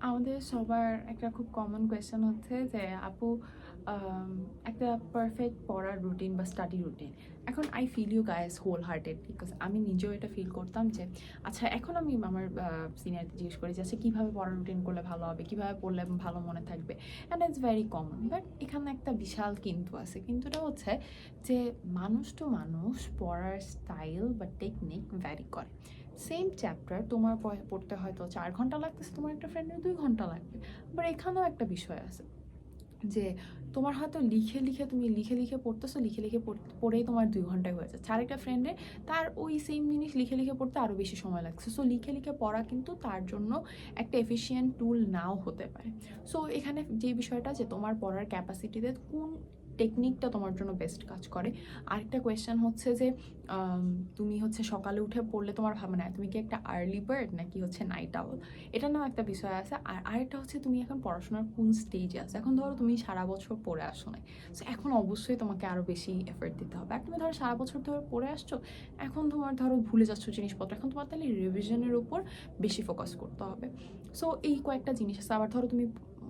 আমাদের সবার একটা খুব কমন কোয়েশ্চেন হচ্ছে যে, আপু একটা পারফেক্ট পড়ার রুটিন বা স্টাডি রুটিন এখন I feel you guys whole hearted because আমি নিজেও এটা ফিল করতাম যে আচ্ছা এখন আমি আমার সিনিয়রকে জিজ্ঞেস করি যে আচ্ছা কীভাবে পড়ার রুটিন করলে ভালো হবে? কীভাবে পড়লে ভালো মনে থাকবে? And it's very common but এখানে একটা বিশাল কিন্তু আছে। কিন্তুটা হচ্ছে যে, মানুষ টু মানুষ পড়ার স্টাইল বা টেকনিক ভ্যারি করে। সেম চ্যাপ্টার তোমার পড়তে হয়তো চার ঘণ্টা লাগতেছে, তোমার একটা ফ্রেন্ডের দুই ঘণ্টা লাগবে। বাট এখানেও একটা বিষয় আছে, যে তোমার হয়তো লিখে লিখে তুমি লিখে লিখে পড়তেছো, লিখে লিখে পড়- পড়েই তোমার দুই ঘন্টায় হয়ে যাচ্ছে। আরেকটা ফ্রেন্ডের তার ওই সেম জিনিস লিখে লিখে পড়তে আরও বেশি সময় লাগছে। সো লিখে লিখে পড়া কিন্তু তার জন্য একটা এফিসিয়েন্ট টুল নাও হতে পারে। সো এখানে যে বিষয়টা যে তোমার পড়ার ক্যাপাসিটিতে কোন টেকনিকটা তোমার জন্য বেস্ট কাজ করে। আরেকটা কোয়েশ্চেন হচ্ছে যে তুমি হচ্ছে সকালে উঠে পড়লে তোমার ভাবনা না তুমি কি একটা আর্লি বার্ড নাকি হচ্ছে নাইট আউল এটা নাও একটা বিষয় আছে। আর আরেকটা হচ্ছে তুমি এখন পড়াশোনার কোন স্টেজে আছো? এখন ধরো তুমি সারা বছর পড়ে আসো না সো এখন অবশ্যই তোমাকে আরও বেশি এফোর্ট দিতে হবে। আর তুমি ধরো সারা বছর ধরে পড়ে আসছো, এখন তোমার ধরো ভুলে যাচ্ছ জিনিসপত্র। এখন তোমার তাহলে রিভিশনের উপর বেশি ফোকাস করতে হবে। সো এই কয়েকটা জিনিস আছে। আবার ধরো তুমি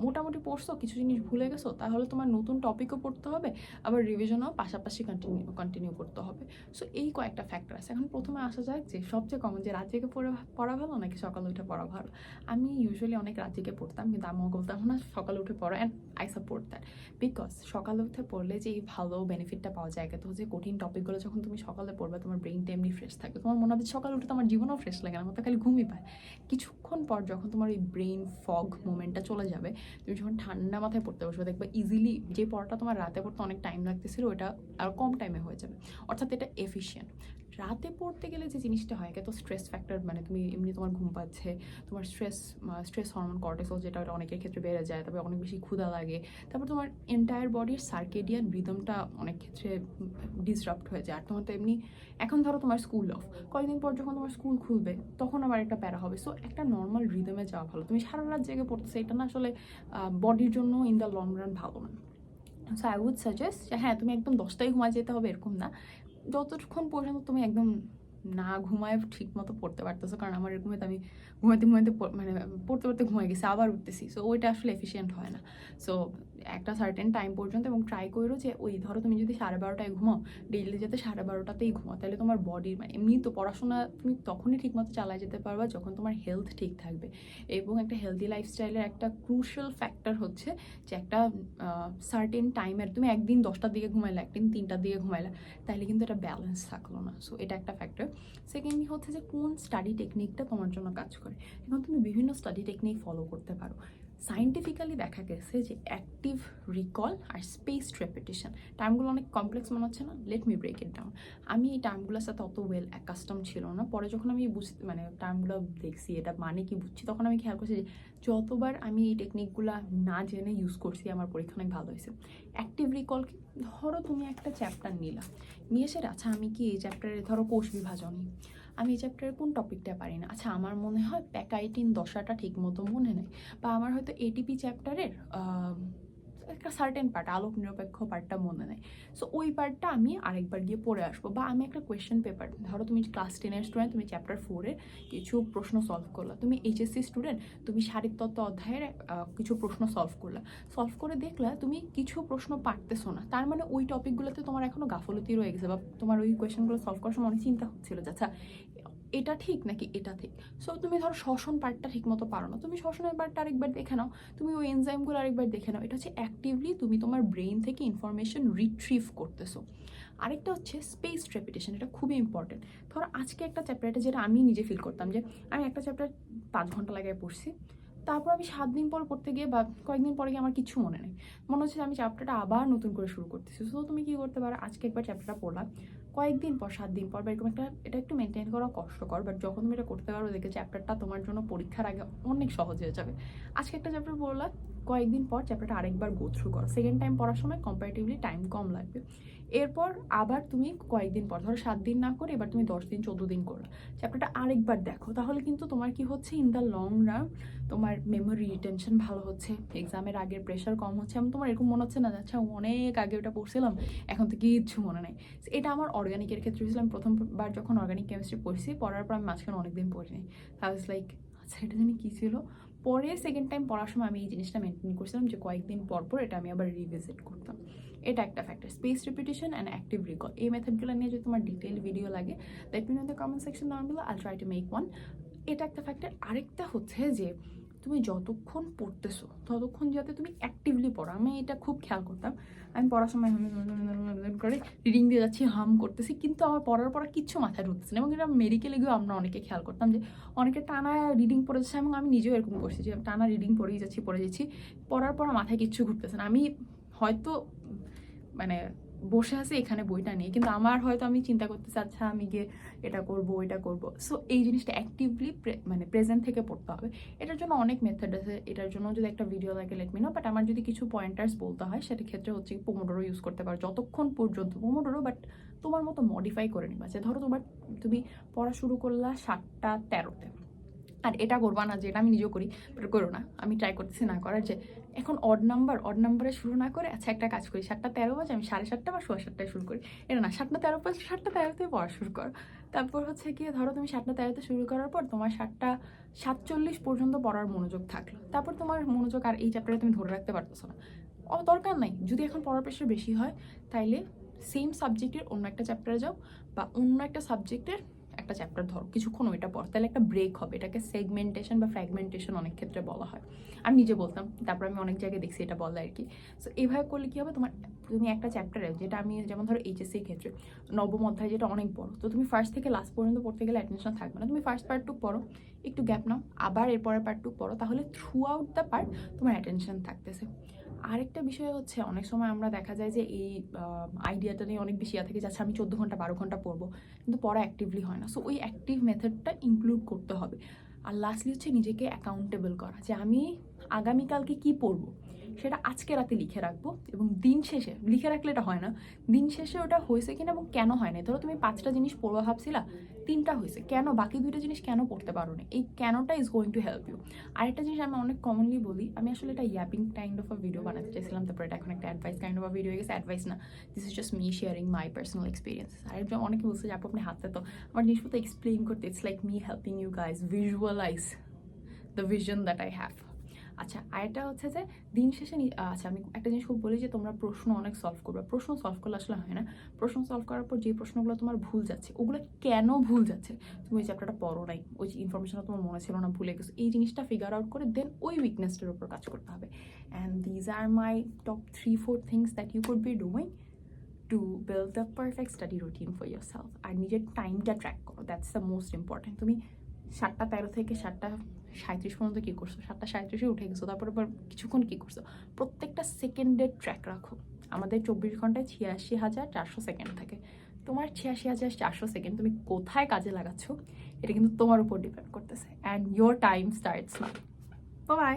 মোটামুটি পড়ছো, কিছু জিনিস ভুলে গেছো, তাহলে তোমার নতুন টপিকও পড়তে হবে, আবার রিভিশনও পাশাপাশি কন্টিনিউ কন্টিনিউ করতে হবে। সো এই কয়েকটা ফ্যাক্টর আছে। এখন প্রথমে আসা যাক যে সবচেয়ে কমন যে রাত জেগে পড়ে, পড়া ভালো নাকি সকালে উঠে পড়া ভালো? আমি ইউজুয়ালি অনেক রাত জেগে পড়তাম, কিন্তু আমিও বলতাম না সকালে উঠে পড়া। And I support that because সকালে উঠে পড়লে যে এই ভালো বেনিফিটটা পাওয়া যায় তো হচ্ছে কঠিন টপিকগুলো যখন তুমি সকালে পড়বে, তোমার ব্রেনটা এমনি ফ্রেশ থাকে তোমার মনে হবে সকালে উঠে তোমার জীবনও ফ্রেশ লাগে না তো খালি ঘুমই পায়। কিছুক্ষণ পর যখন তোমার এই ব্রেন ফগ মোমেন্টটা চলে যাবে, তুমি যখন ঠান্ডা মাথায় পড়তে বসবে, দেখবে ইজিলি যে পড়াটা তোমার রাতে পড়তে অনেক টাইম লাগতেছিল, ওটা আর কম টাইমে হয়ে যাবে। অর্থাৎ এটা এফিশিয়েন্ট রাতে পড়তে গেলে যে জিনিসটা হয় একে তো স্ট্রেস ফ্যাক্টর মানে তুমি এমনি তোমার ঘুম পাচ্ছে, তোমার স্ট্রেস স্ট্রেস হরমোন কর্টিসল যেটা ওটা অনেকের ক্ষেত্রে বেড়ে যায় তারপরে অনেক বেশি ক্ষুধা লাগে। তারপর তোমার এন্টায়ার বডির সার্কেডিয়ান রিদমটা অনেক ক্ষেত্রে ডিসরাপ্ট হয়ে যায়। আর তোমার তো এমনি, এখন ধরো তোমার স্কুল অফ কয়েকদিন পর যখন তোমার স্কুল খুলবে, তখন আবার একটা প্যারা হবে। সো একটা নর্মাল রিদমে যাওয়া ভালো। তুমি সারা রাত জেগে পড়তেছে, এটা না আসলে বডির জন্য ইন দ্য লং রান ভালো না। সো আই উড সাজেস্ট হ্যাঁ তুমি একদম দশটায় ঘুমায় যেতে হবে, এরকম না। যতক্ষণ পর্যন্ত তুমি একদম না ঘুমায় ঠিক মতো পড়তে পারতেছো, কারণ আমার এরকম আমি ঘুমাতে ঘুমাইতে প- মানে পড়তে পড়তে ঘুমাই গেছি, আবার উঠতেছি। সো ওইটা আসলে এফিসিয়েন্ট হয় না। সো একটা সার্টেন টাইম পর্যন্ত এবং ট্রাই করো যে, ওই ধরো তুমি যদি সাড়ে বারোটায় ঘুমাও ডেইলি যাতে সাড়ে বারোটাতেই ঘুমাও, তাহলে তোমার বডির মানে এমনি তো পড়াশোনা তুমি তখনই ঠিকমতো চালায় যেতে পারবা যখন তোমার হেলথ ঠিক থাকবে। এবং একটা হেলদি লাইফস্টাইলের একটা ক্রুশাল ফ্যাক্টর হচ্ছে যে, একটা সার্টেন টাইমের তুমি একদিন দশটার দিকে ঘুমাইলে, একদিন তিনটার দিকে ঘুমাইলে, তাহলে কিন্তু এটা ব্যালেন্স থাকল না। সো এটা একটা ফ্যাক্টর সেকেন্ডলি হচ্ছে যে, কোন স্টাডি টেকনিকটা তোমার জন্য কাজ করে? এখন তুমি বিভিন্ন স্টাডি টেকনিক ফলো করতে পারো। সাইন্টিফিক্যালি দেখা গেছে যে অ্যাক্টিভ রিকল আর স্পেসড রেপিটেশন টার্মগুলো অনেক কমপ্লেক্স মনে হচ্ছে না? Let me break it down আমি এই টার্মগুলোর সাথে অত ওয়েল অ্যাকাস্টম ছিল না। পরে যখন আমি বুঝ মানে টার্মগুলো দেখছি, এটা মানে কি বুঝছি, তখন আমি খেয়াল করছি যে যতবার আমি এই টেকনিকগুলো না জেনে ইউজ করছি, আমার পরীক্ষা অনেক ভালো হয়েছে। অ্যাক্টিভ রিকল কি? ধরো তুমি একটা চ্যাপ্টার নিলা। নিয়ে এসে আচ্ছা আমি কি এই চ্যাপ্টারে ধরো কোষ বিভাজনই? আমি এই চ্যাপ্টারের কোন টপিকটা পারি না। আচ্ছা আমার মনে হয় প্যাকাইটিন দশাটা ঠিক মতো মনে নেই। বা আমার হয়তো এটিপি চ্যাপ্টারের একটা সার্টেন পার্ট আলোক নিরপেক্ষ পার্টটা মনে নেই। সো ওই পার্টটা আমি আরেকবার গিয়ে পড়ে আসব। বা আমি একটা কোয়েশ্চেন পেপার ধরো তুমি ক্লাস টেনের স্টুডেন্ট তুমি চ্যাপ্টার ফোরে কিছু প্রশ্ন সলভ করলা। তুমি এইচএসসি স্টুডেন্ট তুমি শারীরতত্ত্ব অধ্যায়ের কিছু প্রশ্ন সলভ করলা। সলভ করে দেখলা তুমি কিছু প্রশ্ন পারতেছো না। তার মানে ওই টপিকগুলোতে তোমার এখনও গাফলতি রয়ে গেছে বা তোমার ওই কোয়েশ্চেনগুলো সলভ করার সময় অনেক চিন্তা হচ্ছিল আচ্ছা এটা ঠিক নাকি এটা ঠিক? সো তুমি ধরো শ্বসন পার্টটা ঠিক মতো পারো না। তুমি শ্বসনের পার্টটা আরেকবার দেখে নাও। তুমি ওই এনজাইমগুলো আরেকবার দেখে নাও। এটা হচ্ছে অ্যাক্টিভলি তুমি তোমার ব্রেন থেকে ইনফরমেশন রিট্রিভ করতেছো। আরেকটা হচ্ছে স্পেস রেপিটেশন এটা খুবই ইম্পর্টেন্ট ধরো আজকে একটা চ্যাপ্টার এটা যেটা আমি নিজে ফিল করতাম যে, আমি একটা চ্যাপ্টার পাঁচ ঘণ্টা লাগায় পড়ছি। তারপর আমি সাত দিন পর পড়তে গিয়ে বা কয়েকদিন পরে গিয়ে আমার কিছু মনে নেই। মনে হচ্ছে আমি চ্যাপ্টারটা আবার নতুন করে শুরু করতেছি। সো তুমি কি করতে পারো? আজকে একবার চ্যাপ্টারটা পড়লাম কয়েকদিন পর, সাত দিন পর, বা এরকম একটা, এটা একটু মেনটেন করা কষ্টকর বাট যখন তুমি এটা করতে পারো দেখে চ্যাপ্টারটা তোমার জন্য পরীক্ষার আগে অনেক সহজ হয়ে যাবে। আজকে একটা চ্যাপ্টার পড়লাম কয়েকদিন পর চ্যাপ্টারটা আরেকবার গো থ্রু করো। সেকেন্ড টাইম পড়ার সময় কম্পারেটিভলি টাইম কম লাগবে। এরপর আবার তুমি কয়েকদিন পর, ধরো সাত দিন না করে এবার তুমি দশ দিন, চোদ্দ দিন করল। চ্যাপ্টারটা আরেকবার দেখো, তাহলে কিন্তু তোমার কি হচ্ছে ইন দ্য লং রান তোমার মেমোরি রিটেনশন ভালো হচ্ছে এক্সামের আগের প্রেশার কম হচ্ছে, এবং তোমার এরকম মনে হচ্ছে না আচ্ছা অনেক আগে ওটা পড়ছিলাম, এখন তো কিচ্ছু মনে নেই। এটা আমার অর্গানিকের ক্ষেত্রে হয়েছিল। আমি প্রথমবার যখন অর্গানিক কেমিস্ট্রি পড়ছি, পড়ার পর আমি মাঝখানে অনেকদিন পড়িনি। ওয়াজ লাইক আচ্ছা এটা জানি কী ছিল? পরে সেকেন্ড টাইম পড়ার সময় আমি এই জিনিসটা মেনটেন করছিলাম যে কয়েকদিন পর পর এটা আমি আবার রিভিজিট করতাম। এটা একটা factor space repetition and active recall এই মেথডগুলো নিয়ে যদি তোমার ডিটেল ভিডিও লাগে that me know the comment section নাম below I'll try to make one এটা একটা ফ্যাক্টর আরেকটা হচ্ছে যে তুমি যতক্ষণ পড়তেছো, ততক্ষণ যাতে তুমি অ্যাক্টিভলি পড়ো। আমি এটা খুব খেয়াল করতাম। আমি পড়ার সময় করে রিডিং দিয়ে যাচ্ছি, হাম করতেছি, কিন্তু আমার পড়ার পর কিচ্ছু মাথায় ঢুকতেছে না। এবং এটা মেডিকেলে গিয়েও আমরা অনেকে খেয়াল করতাম যে অনেকে টানা রিডিং পড়ে যাচ্ছে এবং আমি নিজেও এরকম করছি যে টানা রিডিং পড়েই যাচ্ছি, পড়ে যাচ্ছি। পড়ার পর মাথায় কিচ্ছু ঘুরতেছে না। আমি হয়তো মানে বসে আছি, এখানে বইটা নিয়ে কিন্তু আমার হয়তো আমি চিন্তা করতে আচ্ছা আমি গিয়ে এটা করব এটা করব। সো এই জিনিসটা অ্যাক্টিভলি মানে প্রেজেন্ট থেকে পড়তে হবে। এটার জন্য অনেক মেথড আছে। এটার জন্য যদি একটা ভিডিও লাগে লেট মি বাট আমার যদি কিছু পয়েন্টার্স বলতে হয়, সেটা ক্ষেত্রে হচ্ছে পোমোডোরো ইউজ করতে পারো। যতক্ষণ পর্যন্ত পোমোডোরো বাট তোমার মতো মডিফাই করে নিবা। যে ধরো তোমার, তুমি পড়া শুরু করলা সাতটা তেরোতে। আর এটা করবা না যে এটা আমি নিজেও করি বাট করো না। আমি ট্রাই করতেছি না করার যে, এখন অড নাম্বার অড নাম্বারে শুরু না করে আচ্ছা একটা কাজ করি, সাতটা তেরো বাজে, আমি সাড়ে সাতটা বা সোয়া সাতটায় শুরু করি। এটা না, সাতটা তেরো বাজে সাতটা তেরোতে পড়া শুরু করো। তারপর হচ্ছে কি, ধরো তুমি সাতটা তেরোতে শুরু করার পর তোমার সাতটা সাতচল্লিশ পর্যন্ত পড়ার মনোযোগ থাকল। তারপর তোমার মনোযোগ আর এই চ্যাপ্টারে তুমি ধরে রাখতে পারতেছো না। ও দরকার নাই। যদি এখন পড়ার প্রেশার বেশি হয়, তাইলে সেম সাবজেক্টের অন্য একটা চ্যাপ্টারে যাও বা অন্য একটা সাবজেক্টের একটা চ্যাপ্টার ধরো, কিছুক্ষণ ওইটা পড়। তাহলে একটা ব্রেক হবে, এটাকে সেগমেন্টেশন বা ফ্র্যাগমেন্টেশন অনেক ক্ষেত্রে বলা হয়। আমি নিজে বলতাম, তারপর আমি অনেক জায়গায় দেখছি এটা বলা আর কি সো এইভাবে করলে কী হবে? তোমার, তুমি একটা চ্যাপ্টারে যেটা আমি যেমন ধরো এইচএসসির ক্ষেত্রে, নবম অধ্যায় যেটা অনেক বড়। তো তুমি ফার্স্ট থেকে লাস্ট পর্যন্ত পড়তে গেলে অ্যাটেনশন থাকবে না। তুমি ফার্স্ট পার্টটুক পড়ো, একটু গ্যাপ নাও। আবার এরপরের পার্টটুক পড়ো, তাহলে থ্রু আউট দ্য পার্ট তোমার অ্যাটেনশন থাকতেছে। আরেকটা বিষয় হচ্ছে, অনেক সময় আমরা দেখা যায় যে এই আইডিয়াটা নিয়ে অনেক বেশি থেকে যাচ্ছে আমি চোদ্দ ঘণ্টা, বারো ঘণ্টা পড়ব। কিন্তু পড়া অ্যাক্টিভলি হয় না। সো ওই অ্যাক্টিভ মেথডটা ইনক্লুড করতে হবে। আর লাস্টলি হচ্ছে নিজেকে অ্যাকাউন্টেবল করা যে, আমি আগামীকালকে কি পড়ব? সেটা আজকে রাতে লিখে রাখব এবং দিন শেষে, লিখে রাখলে এটা হয় না, দিন শেষে ওটা হয়েছে কিনা এবং কেন হয় না ধরো তুমি পাঁচটা জিনিস পড়বা ভাবছিলা, তিনটা হয়েছে, কেন? বাকি দুইটা জিনিস কেন পড়তে পারো না এই কেনটা is going to help you আরেকটা জিনিস আমি অনেক কমনলি বলি, আমি আসলে এটা ইয়াপিং কাইন্ড অফ ভিডিও বানাতে চাইছিলাম, তারপরে এটা এখন একটা অ্যাডভাইস কাইন্ড অফ ভিডিও হয়ে গেছে অ্যাডভাইস না this is just me sharing my personal experience আরেকজন অনেকে বলছে যে, আপু, আপনি হাতে তো, আমার জিনিসপত্র এক্সপ্লেইন করতে it's like me helping you guys visualise the vision that I have আচ্ছা আরেকটা হচ্ছে যে দিন শেষে আচ্ছা আমি একটা জিনিস খুব বলি যে তোমরা প্রশ্ন অনেক সলভ করবে। প্রশ্ন সলভ করলে আসলে হয় না। প্রশ্ন সলভ করার পর যে প্রশ্নগুলো তোমার ভুল যাচ্ছে, ওগুলো কেন ভুল যাচ্ছে? তুমি ওই চ্যাপ্টারটা পড়ো নাই, ওই ইনফরমেশনটা তোমার মনে ছিল না, ভুলে গেছো। এই জিনিসটা ফিগার আউট করে দেন ওই উইকনেসটার উপর কাজ করতে হবে। And these are my top three four things that you could be doing to build the perfect study routine for yourself আর নিজের টাইমটা ট্র্যাক করো দ্যাটস দ্য মোস্ট ইম্পর্ট্যান্ট তুমি সাতটা তেরো থেকে সাতটা সাঁত্রিশ পর্যন্ত কী করছ? সাতটা সাঁত্রিশে উঠে গেছো, তারপরে কিছুক্ষণ কী করছ? প্রত্যেকটা সেকেন্ডের ট্র্যাক রাখো। আমাদের চব্বিশ ঘন্টায় ছিয়াশি হাজার চারশো সেকেন্ড থাকে। তোমার ছিয়াশি হাজার চারশো সেকেন্ড তুমি কোথায় কাজে লাগাচ্ছ, এটা কিন্তু তোমার উপর ডিপেন্ড করতেছে। And your time starts now bye